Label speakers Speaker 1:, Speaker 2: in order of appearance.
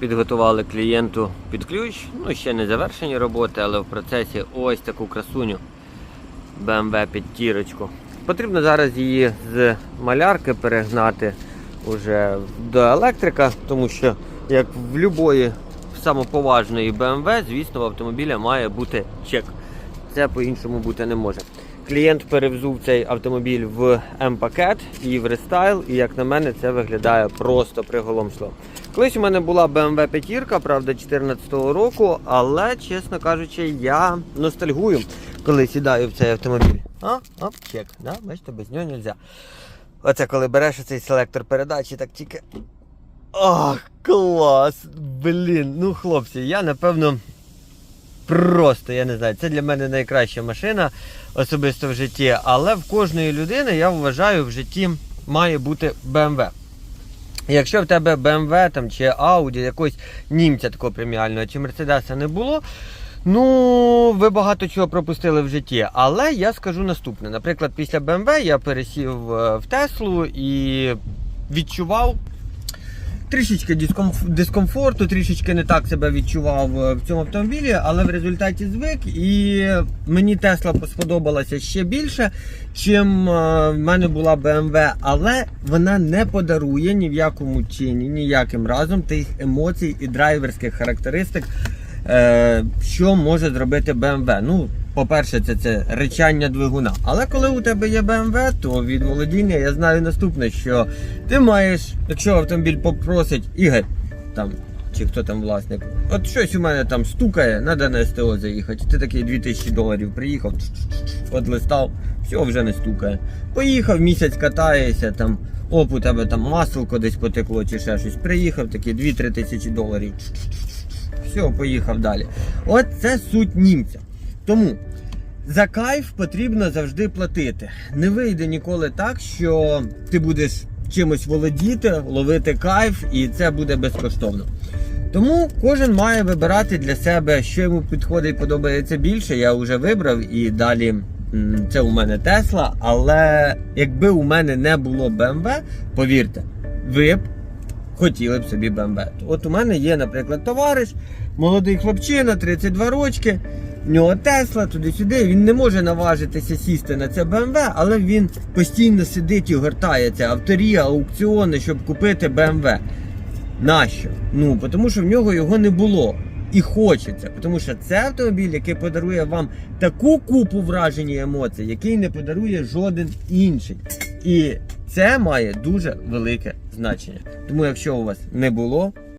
Speaker 1: підготували клієнту під ключ. Ну, ще не завершені роботи, але в процесі ось таку красуню BMW п'ятірочку. Потрібно зараз її з малярки перегнати уже до електрика, тому що, як в будь-якої самоповажної BMW, звісно, в автомобіля має бути чек. Це по-іншому бути не може. Клієнт перевзув цей автомобіль в М-пакет і в рестайл, і як на мене, це виглядає просто приголомшливо. Колись у мене була BMW 5, правда, 2014 року, але, чесно кажучи, я ностальгую, коли сідаю в цей автомобіль. А, оп, чек, да? бачите, без нього не можна. Оце коли береш цей селектор передачі, так тільки. Ох, клас! Блін, ну хлопці, я напевно. Просто, я не знаю, це для мене найкраща машина особисто в житті, але в кожної людини, я вважаю, в житті має бути BMW. Якщо в тебе BMW там, чи Audi, якогось німця такого преміального, чи Мерседеса не було, ну ви багато чого пропустили в житті. Але я скажу наступне. Наприклад, після BMW я пересів е, в Теслу і відчував трішечки дискомфорту, трішечки не так себе відчував е, в цьому автомобілі, але в результаті звик і мені Тесла сподобалася ще більше, чим е, в мене була BMW, але вона не подарує ні в якому чині, ніяким разом тих емоцій і драйверських характеристик, е, що може зробити BMW. Ну, по-перше, це, це речання двигуна. Але коли у тебе є BMW, то від володіння я знаю наступне, що ти маєш, якщо автомобіль попросить Ігор, там, чи хто там власник, от щось у мене там стукає, треба на СТО заїхати. Ти такий 2000 доларів приїхав, от все вже не стукає. Поїхав, місяць катаєшся, там, оп, у тебе там масло десь потекло чи ще щось. Приїхав, такі 2-3 тисячі доларів. Все, поїхав далі. От це суть німця. Тому за кайф потрібно завжди платити. Не вийде ніколи так, що ти будеш чимось володіти, ловити кайф, і це буде безкоштовно. Тому кожен має вибирати для себе, що йому підходить, подобається більше. Я вже вибрав і далі це у мене Тесла. Але якби у мене не було BMW, повірте, ви б хотіли б собі BMW. От у мене є, наприклад, товариш, молодий хлопчина, 32 рочки. В нього Тесла туди-сюди. Він не може наважитися сісти на це BMW, але він постійно сидить і гортається авторі, аукціони, щоб купити BMW. Нащо? Ну, тому що в нього його не було. І хочеться, тому що це автомобіль, який подарує вам таку купу вражень і емоцій, який не подарує жоден інший. І це має дуже велике значення. Тому, якщо у вас не було,